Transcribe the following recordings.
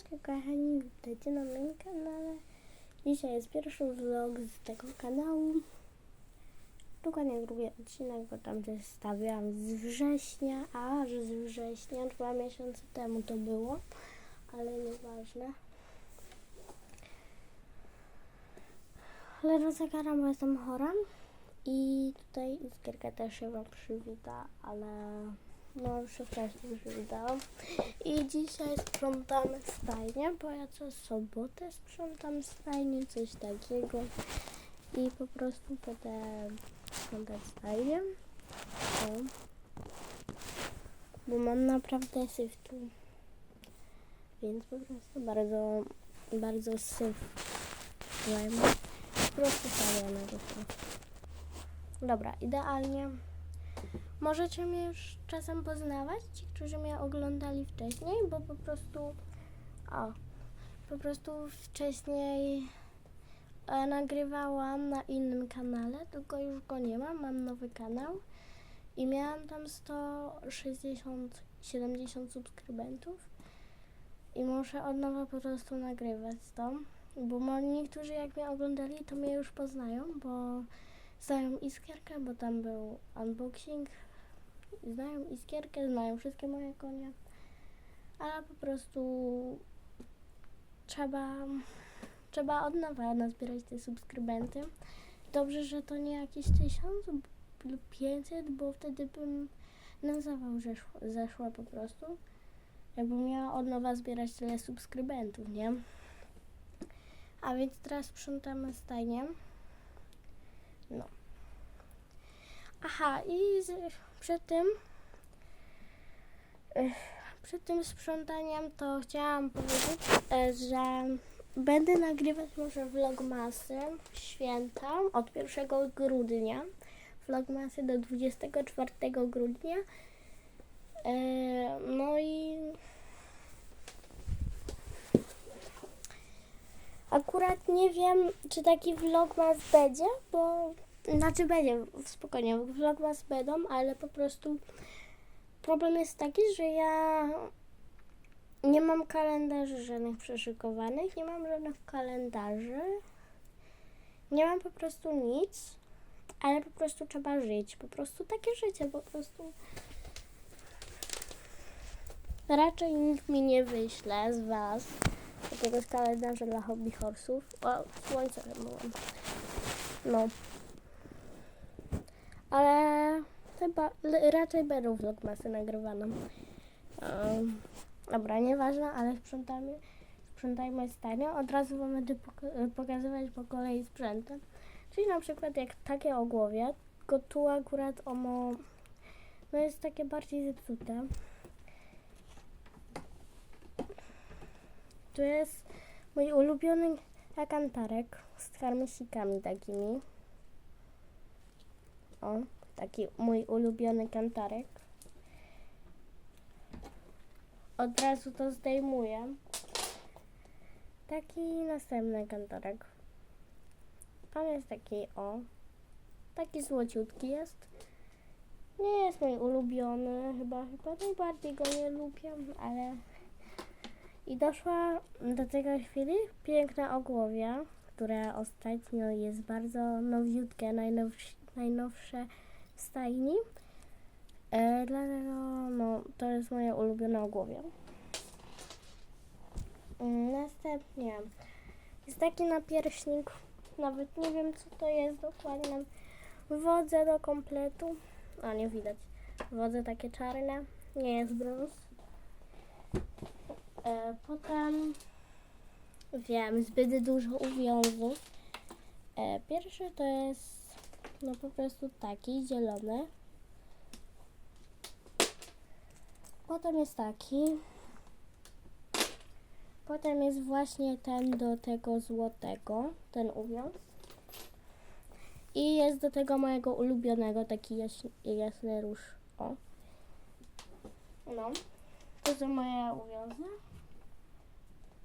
Cześć kochani, witajcie na moim kanale. Dzisiaj jest pierwszy vlog z tego kanału. Dokładnie drugi odcinek, bo tam też stawiałam z września, a że z września, dwa miesiące temu to było, ale nieważne. Ledwo zagaram, bo jestem chora i tutaj Iskierka też się wam przywita, ale no już wcześniej przywitałam. I dzisiaj sprzątamy stajnię, bo ja co sobotę sprzątam stajnię, coś takiego. I po prostu potem sprzątać stajnię. O. Bo mam naprawdę syf tu. Więc po prostu bardzo, bardzo syf. Po prostu to. Dobra, idealnie. Możecie mnie już czasem poznawać, ci, którzy mnie oglądali wcześniej, bo po prostu. O, po prostu wcześniej e, nagrywałam na innym kanale, tylko już go nie mam. Mam nowy kanał i miałam tam 160, 70 subskrybentów i muszę od nowa po prostu nagrywać to, bo niektórzy jak mnie oglądali, to mnie już poznają, bo znają Iskierkę, bo tam był unboxing, znają Iskierkę, znają wszystkie moje konie, ale po prostu trzeba, trzeba od nowa nazbierać te subskrybenty. Dobrze, że to nie jakieś tysiąc lub 500, bo wtedy bym na zawał zeszła, zeszła po prostu. Jakbym miała od nowa zbierać tyle subskrybentów, nie? A więc teraz sprzątamy stajnię. No. Aha, i z, przed tym ech, przed tym sprzątaniem to chciałam powiedzieć, e, że będę nagrywać może vlogmasy święta od 1 grudnia. Vlogmasy do 24 grudnia. E, no i Akurat nie wiem, czy taki vlogmas będzie, bo znaczy będzie, spokojnie, vlogmas będą, ale po prostu problem jest taki, że ja nie mam kalendarzy żadnych przeszykowanych, nie mam żadnych kalendarzy, nie mam po prostu nic, ale po prostu trzeba żyć, po prostu takie życie, po prostu raczej nikt mi nie wyśle z Was jakiegoś kalendarza dla hobby horsów. O, słońce byłam. No. Ale chyba raczej będą vlogmasy nagrywane. Um, dobra, nieważne, ale sprzątamy, sprzątajmy stanie. Od razu wam będę pok- pokazywać po kolei sprzęty. Czyli na przykład jak takie ogłowie, tylko tu akurat ono no jest takie bardziej zepsute. Tu jest mój ulubiony kantarek z harmesikami takimi. O, taki mój ulubiony kantarek. Od razu to zdejmuję. Taki następny kantarek. On jest taki, o, taki złociutki jest. Nie jest mój ulubiony, chyba, chyba najbardziej go nie lubię, ale i doszła do tego chwili piękna ogłowia, która ostatnio jest bardzo nowiutkie, najnowsze, najnowsze stajni. E, dlatego no, to jest moja ulubiona ogłowia. Mm, Następnie jest taki napierśnik, nawet nie wiem co to jest dokładnie. Wodze do kompletu. A nie widać. Wodze takie czarne. Nie jest brąz. E, potem wiem, zbyt dużo uwiązów. E, pierwszy to jest no po prostu taki zielony. Potem jest taki. Potem jest właśnie ten do tego złotego, ten uwiąz. I jest do tego mojego ulubionego, taki jaśny, jasny róż. O. No. To są moje uwiązy.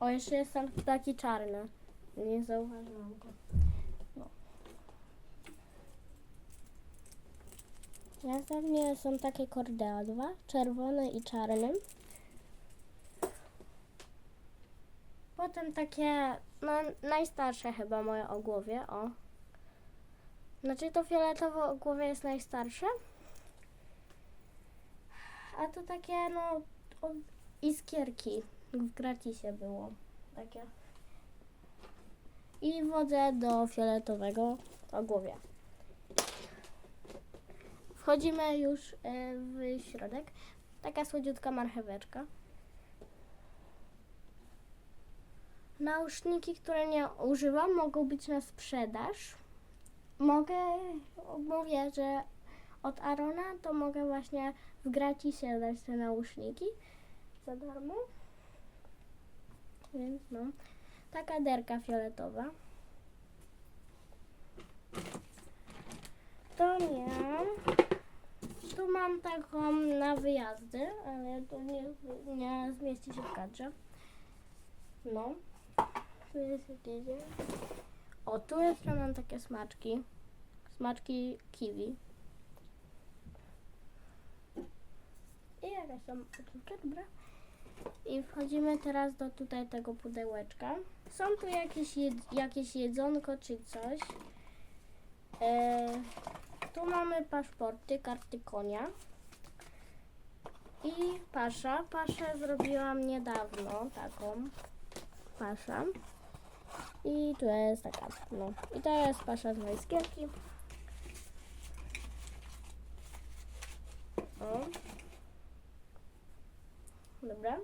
O, jeszcze jest taki czarny. Nie zauważyłam go. Następnie są takie kordea dwa, czerwone i czarne. Potem takie, no najstarsze chyba moje ogłowie, o. Znaczy to fioletowe ogłowie jest najstarsze. A to takie, no, iskierki w gratisie było. Takie. I wchodzę do fioletowego ogłowia. Wchodzimy już e, w środek. Taka słodziutka marcheweczka. Nauszniki, które nie używam, mogą być na sprzedaż. Mogę, mówię, że od Arona to mogę właśnie w gratisie dać te nauszniki za darmo. Więc no, taka derka fioletowa. To nie. Tu mam taką na wyjazdy, ale to nie, nie zmieści się w kadrze. No. Tu jest jakieś... O, tu jeszcze mam takie smaczki. Smaczki kiwi. I jakaś tam oczówka, dobra. I wchodzimy teraz do tutaj tego pudełeczka. Są tu jakieś, jed, jakieś jedzonko czy coś. E, tu mamy paszporty, karty konia. I pasza. Paszę zrobiłam niedawno, taką pasza. I tu jest taka, no. I to jest pasza z majskierki. O. Dobra.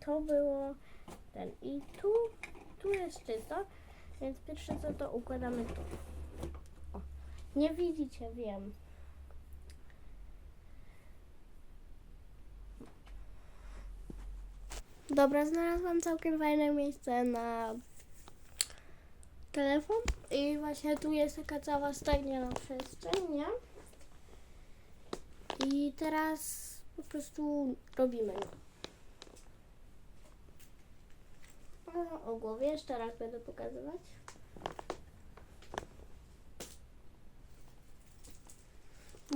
To było ten. I tu, tu jest czysto, więc pierwsze co to układamy tu. Nie widzicie, wiem. Dobra, znalazłam całkiem fajne miejsce na telefon i właśnie tu jest taka cała stajnia na przestrzeń, nie? I teraz po prostu robimy ją. O, o głowie jeszcze raz będę pokazywać.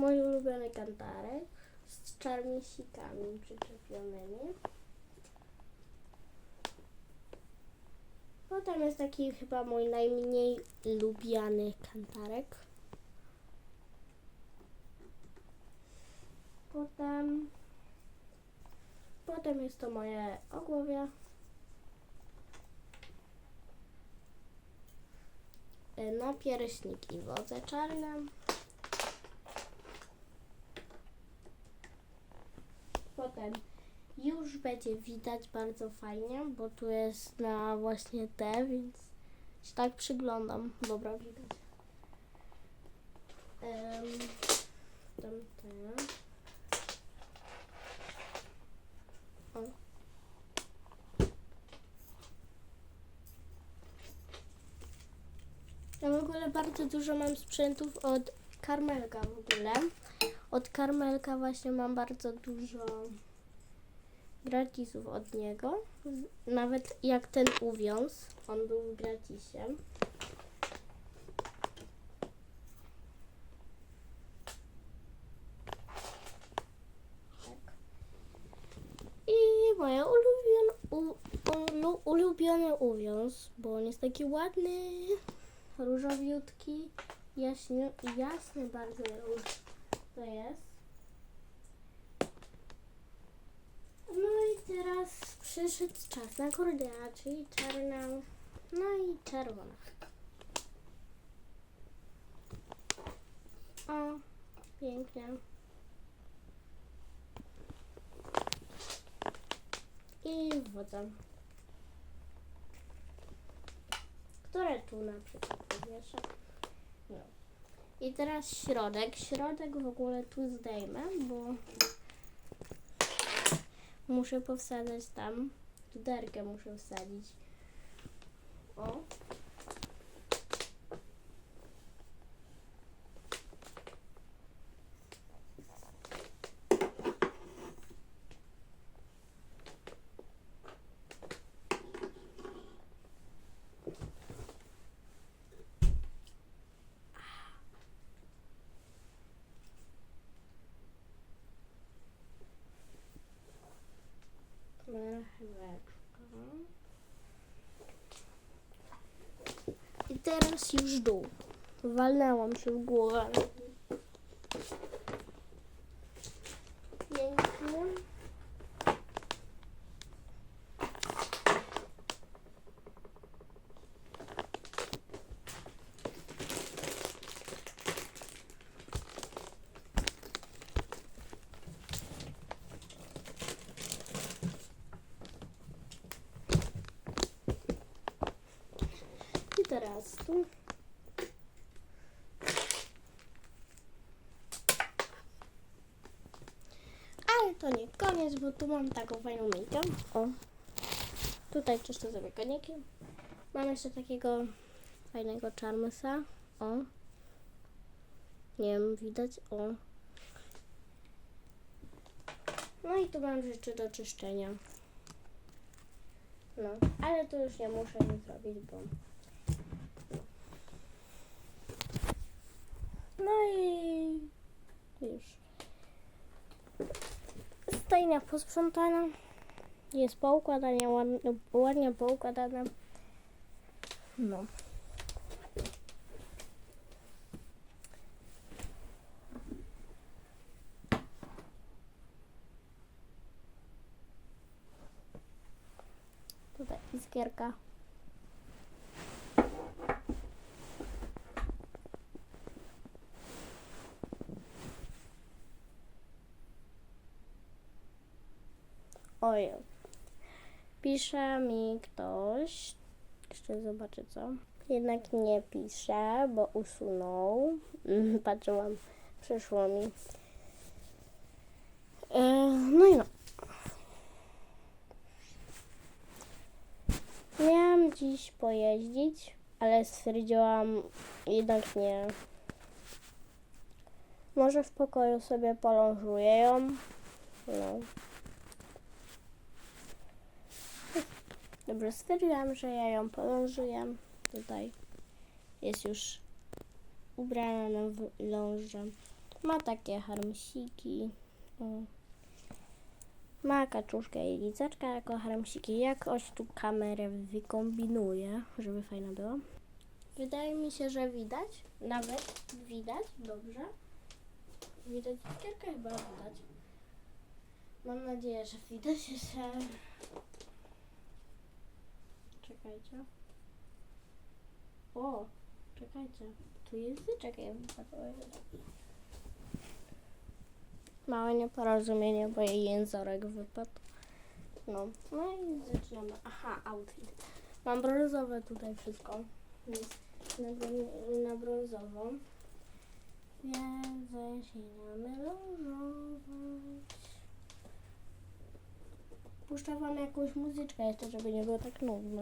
Mój ulubiony kantarek z czarmisikami przyczepionymi. Potem jest taki chyba mój najmniej lubiany kantarek. Potem, potem jest to moje ogłowie. E, Napierśnik i wodze czarne. Potem już będzie widać bardzo fajnie, bo tu jest na właśnie te, więc się tak przyglądam. Dobra, widać. Um, tam te. Ja w ogóle bardzo dużo mam sprzętów od Karmelka w ogóle. Od Karmelka właśnie mam bardzo dużo gratisów od niego. Nawet jak ten uwiąz, on był w gratisie. Tak. I moje u, ulu, ulubiony uwiąz, bo on jest taki ładny, różowiutki, jaśny, jasny bardzo róż to jest. No i teraz przyszedł czas na kordia, czyli czarna, no i czerwona. O, pięknie. I wodza. Które tu na przykład powieszę. No. I teraz środek. Środek w ogóle tu zdejmę, bo muszę powsadzać tam. Tu derkę muszę wsadzić. O. Marcheweczka. Teraz już dół. Walnęłam się w głowę. Pięknie. I teraz tu. Ale to nie koniec, bo tu mam taką fajną myjkę. O. Tutaj czyszczę sobie koniki. Mam jeszcze takiego fajnego charmesa. O. Nie wiem, widać. O. No i tu mam rzeczy do czyszczenia. No, ale to już nie muszę nic zrobić, bo No i już. Stajnia posprzątana. Jest poukładana, ładnie, ładnie poukładana. No. Tutaj iskierka. Oj. Pisze mi ktoś. Jeszcze zobaczę co. Jednak nie pisze, bo usunął. Patrzyłam, przyszło mi. E, No i no. Miałam dziś pojeździć, ale stwierdziłam jednak nie. Może w pokoju sobie polążuję ją. No. Dobrze, stwierdziłam, że ja ją podążyję. Tutaj jest już ubrana na lążę. Ma takie harmsiki. Ma kaczuszkę i licaczka jako harmsiki. Jakoś tu kamerę wykombinuję, żeby fajna była. Wydaje mi się, że widać. Nawet widać. Dobrze. Widać cukierkę? Chyba widać. Mam nadzieję, że widać, że Czekajcie. O, czekajcie. Tu jest wypadł. Małe nieporozumienie, bo jej jęzorek wypadł. No, no i zaczynamy. Aha, outfit. Mam brązowe tutaj wszystko. Więc na, na brązową. Więc zaczynamy lożować. Puszczę wam jakąś muzyczkę jeszcze, żeby nie było tak nudno.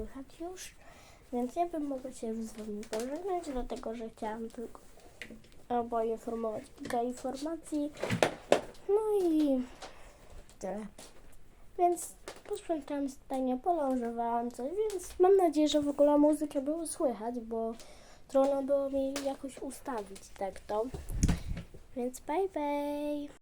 Słychać już. Więc ja bym mogła się już z wami pożegnać, dlatego że chciałam tylko albo informować kilka informacji. No i tyle. Więc posprzątałam stajnie, polążowałam coś, więc mam nadzieję, że w ogóle muzykę było słychać, bo trudno było mi jakoś ustawić tak to. Więc bye bye!